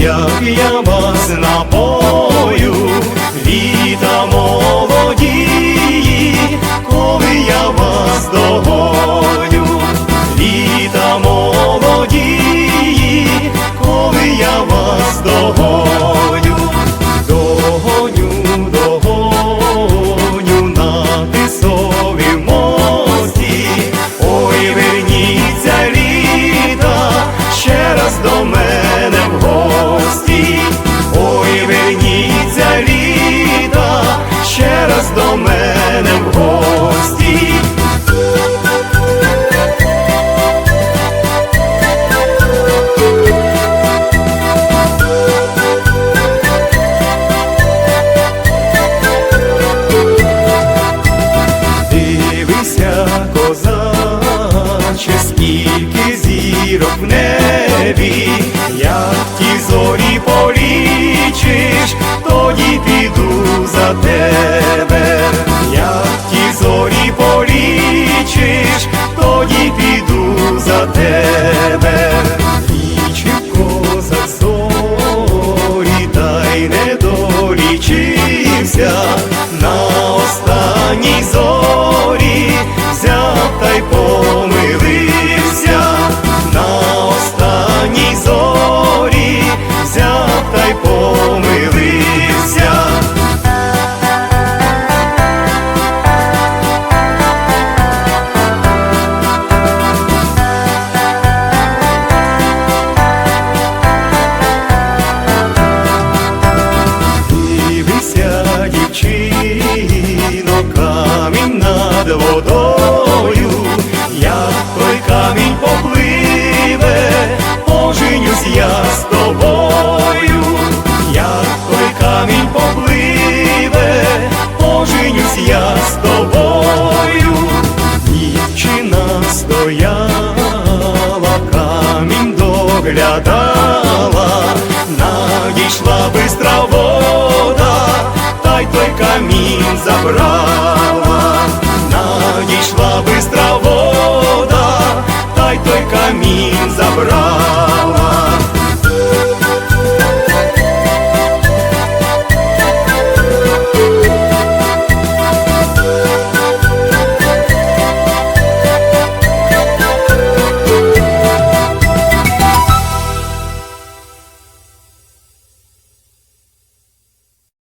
як я вас напомню. Тебе, як ті зорі полічиш, тоді піду за тебе, лічив козак зорі, та й не долічився на останній зорі, водою, як той камінь попливе, поженюсь я з тобою, як той камінь попливе, поженюсь я з тобою, дівчина стояла, камінь доглядала, надійшла бистра вода, та й той камінь забрала, камінь забрала.